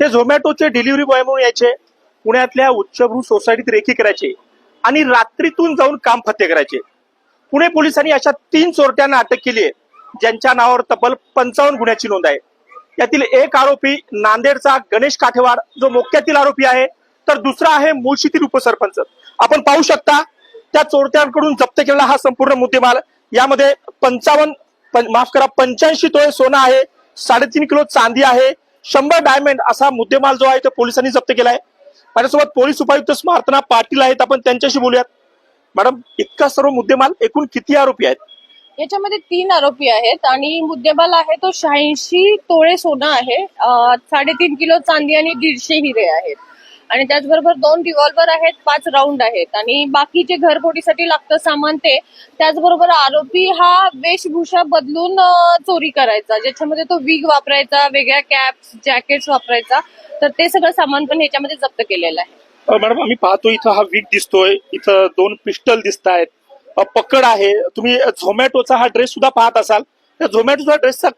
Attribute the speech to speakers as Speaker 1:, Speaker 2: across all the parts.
Speaker 1: ते झोमॅटोचे delivery boy म्हणून यायचे. पुण्यातल्या उच्चभ्रू सोसायटीत रेखी करायचे. आणि रात्रीतून जाऊन काम फत्ते करायचे. पुणे पोलिसांनी अशा तीन चोरट्यांना अटक केली आहे. ज्यांच्या नावावर तब्बल पंचावन्न गुन्ह्याची नोंद आहे. यातील एक आरोपी नांदेडचा गणेश काठेवाड जो मोक्यातील आरोपी आहे तर दुसरा आहे मुळशीतील उपसरपंच. आपण पाहू शकता त्या चोरट्यांकडून जप्त केलेला हा संपूर्ण मुद्देमाल. यामध्ये पंचावन्न माफ करा पंच्याऐंशी तोळे सोनं आहे साडेतीन किलो चांदी आहे शंभर डायमंड असा मुद्देमाल जो आहे तो पोलिसांनी जप्त केलाय. माझ्यासोबत पोलीस उपायुक्त स्मार्तना पाटील आहेत. आपण त्यांच्याशी बोलूयात. मॅडम इतका सर्व मुद्देमाल एकूण किती आरोपी आहेत?
Speaker 2: याच्यामध्ये तीन आरोपी आहेत आणि मुद्देमाल आहे तो शहाऐंशी तोळे सोनं आहे. साडेतीन किलो चांदी आणि दीडशे हिरे आहेत. आणि त्याचबरोबर दोन रिव्हॉल्वर आहेत पाच राऊंड आहेत. आणि बाकीचे घरफोडीसाठी लागतं सामान ते त्याचबरोबर आरोपी हा वेशभूषा बदलून चोरी करायचा. ज्याच्यामध्ये तो विग वापरायचा वेगळ्या कॅप्स जॅकेट्स वापरायचा. तर ते सगळं सामान पण ह्याच्यामध्ये जप्त केलेलं आहे.
Speaker 1: मॅडम आम्ही पाहतो इथं हा वीक दिसतोय. इथं दोन पिस्टल दिसत आहेत. पकड आहे. तुम्ही झोमॅटोचा हा ड्रेस सुद्धा पाहत असाल. तर झोमॅटोचा ड्रेसचा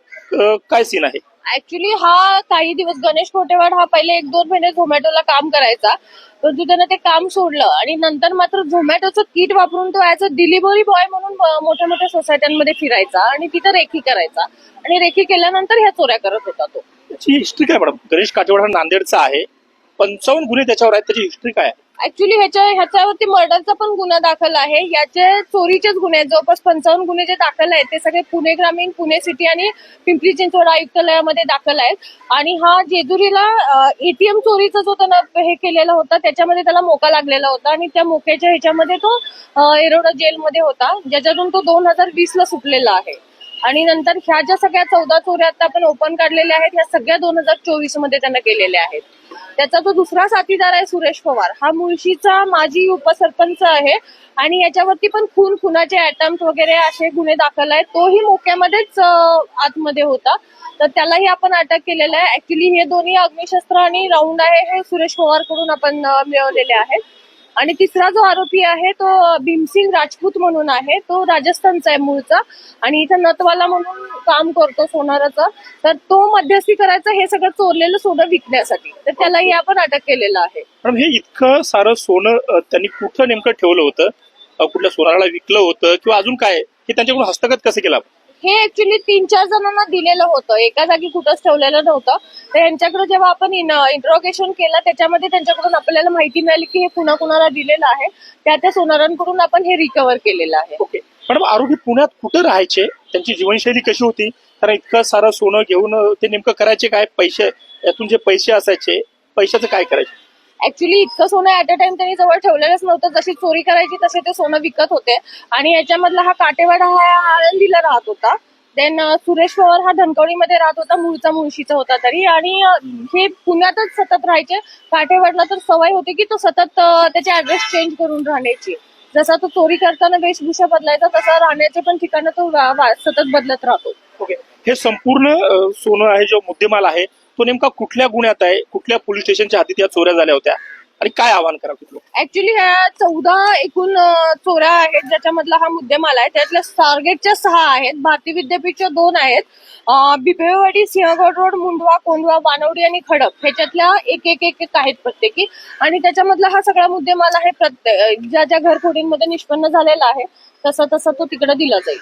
Speaker 1: काय सीन आहे?
Speaker 2: ऍक्च्युली हा काही दिवस गणेश कोटेवाड हा पहिले एक दोन महिने झोमॅटोला काम करायचा. परंतु त्यानं ते काम सोडलं. आणि नंतर मात्र झोमॅटोचं किट वापरून तो ऍज अ डिलिव्हरी बॉय म्हणून मोठ्या मोठ्या सोसायट्यांमध्ये फिरायचा आणि तिथं रेखी करायचा. आणि रेखी केल्यानंतर ह्या चोऱ्या करत होता तो.
Speaker 1: त्याची हिस्ट्री काय मॅडम? गणेश काटेवाड हा नांदेडचा आहे. पंचावन्न गुन्हे त्याच्यावर आहेत त्याची हिस्ट्री काय आहे?
Speaker 2: ऍक्च्युली ह्याच्या ह्याच्यावरती मर्डरचा पण गुन्हा दाखल आहे. याचे चोरीचेच गुन्हे आहेत. जवळपास पंचावन्न गुन्हे जे दाखल आहेत ते सगळे पुणे ग्रामीण पुणे सिटी आणि पिंपरी चिंचवड आयुक्तालयामध्ये दाखल आहेत. आणि हा जेजुरीला एटीएम चोरीचा जो त्यानं हे केलेला होता त्याच्यामध्ये त्याला मोका लागलेला होता आणि त्या मोक्याच्या ह्याच्यामध्ये तो एरोडा जेलमध्ये होता ज्याच्यातून तो दोन हजार वीस ला सुटलेला आहे. आणि नंतर ह्या ज्या सगळ्या चौदा चोऱ्या आता आपण ओपन काढलेल्या आहेत ह्या सगळ्या दोन हजार चोवीसमध्ये त्यांना केलेल्या आहेत. त्याचा जो दुसरा साथीदार आहे सुरेश पवार. हा मुळशीचा माजी उपसरपंच आहे आणि याच्यावरती पण खून खुनाचे अटेम्प्ट वगैरे असे गुन्हे दाखल आहेत. तोही मोक्यामध्येच आतमध्ये होता. तर त्यालाही आपण अटक केलेलं आहे. ऍक्च्युली हे दोन्ही अग्निशस्त्र आणि राऊंड आहे हे सुरेश पवारकडून आपण मिळवलेले आहेत. आणि तिसरा जो आरोपी आहे तो भीमसिंग राजपूत म्हणून आहे. तो राजस्थानचा आहे मूळचा आणि इथं नतवाला म्हणून काम करतो सोनाराचा. तर तो मध्यस्थी करायचा हे सगळं चोरलेलं सोनं विकण्यासाठी. तर त्यालाही आपण अटक केलेलं आहे.
Speaker 1: मॅडम हे इतकं सारं सोनं अ, त्यांनी कुठं नेमकं ठेवलं होतं? अ, कुठल्या सोनाराला विकलं होतं? किंवा अजून काय? हे त्यांच्याकडून हस्तगत कसं केलं आपण?
Speaker 2: हे ऍक्च्युली तीन चार जणांना दिलेलं होतं. एका जागी कुठंच ठेवलेलं नव्हतं. तर यांच्याकडे जेव्हा आपण इंट्रोगेशन केलं त्याच्यामध्ये त्यांच्याकडून आपल्याला माहिती मिळाली की हे कुणा कुणाला दिलेलं आहे. त्या त्या सोनारांकडून आपण हे रिकव्हर केलेलं आहे.
Speaker 1: ओके. मॅडम आरोग्य पुण्यात कुठं राहायचे? त्यांची जीवनशैली कशी होती? कारण इतकं सारं सोनं घेऊन ते नेमकं करायचे काय? पैसे यातून जे पैसे असायचे पैशाचं काय करायचे?
Speaker 2: ऍक्च्युली इतकं सोनं ऍट अ टाइम त्यांनी जवळ ठेवलेलंच नव्हतं. जशी चोरी करायची तसे ते सोनं विकत होते. आणि याच्यामधला हा काटेवाड हा आळंदीला राहत होता. देन सुरेश पवार हा धनकवडीमध्ये राहत होता मूळचा मुळशीचा होता तरी. आणि हे पुण्यातच सतत राहायचे. काटेवाडला तर सवय होती की तो सतत त्याचे ऍड्रेस चेंज करून राहण्याची. जसा तो चोरी करताना वेशभूषा बदलायचा तसा राहण्याचे पण ठिकाणं तो सतत बदलत राहतो.
Speaker 1: ओके हे संपूर्ण सोनं आहे जो मुद्देमाल आहे तो नेमका कुठल्या गुन्ह्यात आहे? कुठल्या पोलीस स्टेशनच्या हाती त्या चोऱ्या झाल्या होत्या? आणि काय आवाहन करा तुम्ही
Speaker 2: ऍक्च्युली ह्या चौदा एकूण चोऱ्या आहेत ज्याच्यामधला हा मुद्देमाल आहे. त्यातल्या टार्गेटच्या सहा आहेत भारतीय विद्यापीठच्या दोन आहेत. बिबेवाडी सिंहगड रोड मुंडवा कोंडवा वानवडी आणि खडक. ह्याच्यातल्या एक एक एक एक आहेत प्रत्येकी. आणि त्याच्यामधला हा सगळा मुद्देमाल आहे प्रत्येक ज्या ज्या घरफोडींमध्ये निष्पन्न झालेला आहे तसा तसा तो तिकडे दिला जाईल.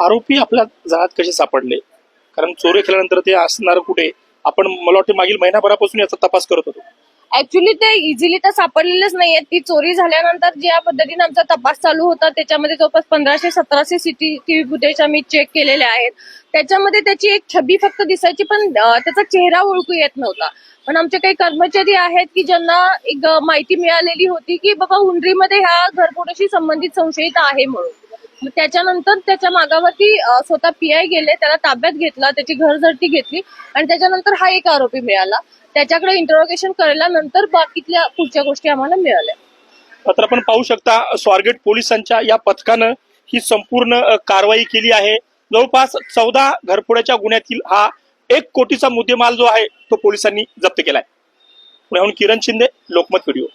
Speaker 1: आरोपी आपल्या जाळ्यात कसे सापडले? कारण चोरी केल्यानंतर ते असणार कुठे? आपण मला वाटतं मागील महिनाभरापासून याचा तपास करत होतो.
Speaker 2: ऍक्च्युली ते इझिली तर सापडलेलेच नाहीये. ती चोरी झाल्यानंतर ज्या पद्धतीने आमचा तपास चालू होता त्याच्यामध्ये जवळपास पंधराशे सतराशे सीसीटीव्ही फुटेज आम्ही चेक केलेले आहेत. त्याच्यामध्ये त्याची एक छबी फक्त दिसायची पण त्याचा चेहरा ओळखू येत नव्हता. पण आमचे काही कर्मचारी आहेत की ज्यांना एक माहिती मिळालेली होती की बाबा हुंडरीमध्ये ह्या घरफोडीशी संबंधित संशयित आहे म्हणून. मग त्याच्यानंतर त्याच्या मागावरती स्वतः पीआय गेले त्याला ताब्यात घेतला त्याची घरझडती घेतली आणि त्याच्यानंतर हा एक आरोपी मिळाला. त्याच्याकडे इंटरोगेशन केल्यानंतर बाकीतल्या पुढच्या गोष्टी आम्हाला मिळाल्या.
Speaker 1: मात्र आपण पाहू शकता स्वारगेट पोलिसांच्या या पथकानं ही संपूर्ण कारवाई केली आहे. जवळपास चौदा घरफोड्याच्या गुन्ह्यातील हा एक कोटीचा मुद्देमाल जो आहे तो पोलिसांनी जप्त केलाय. पुण्याहून किरण शिंदे लोकमत व्हिडिओ.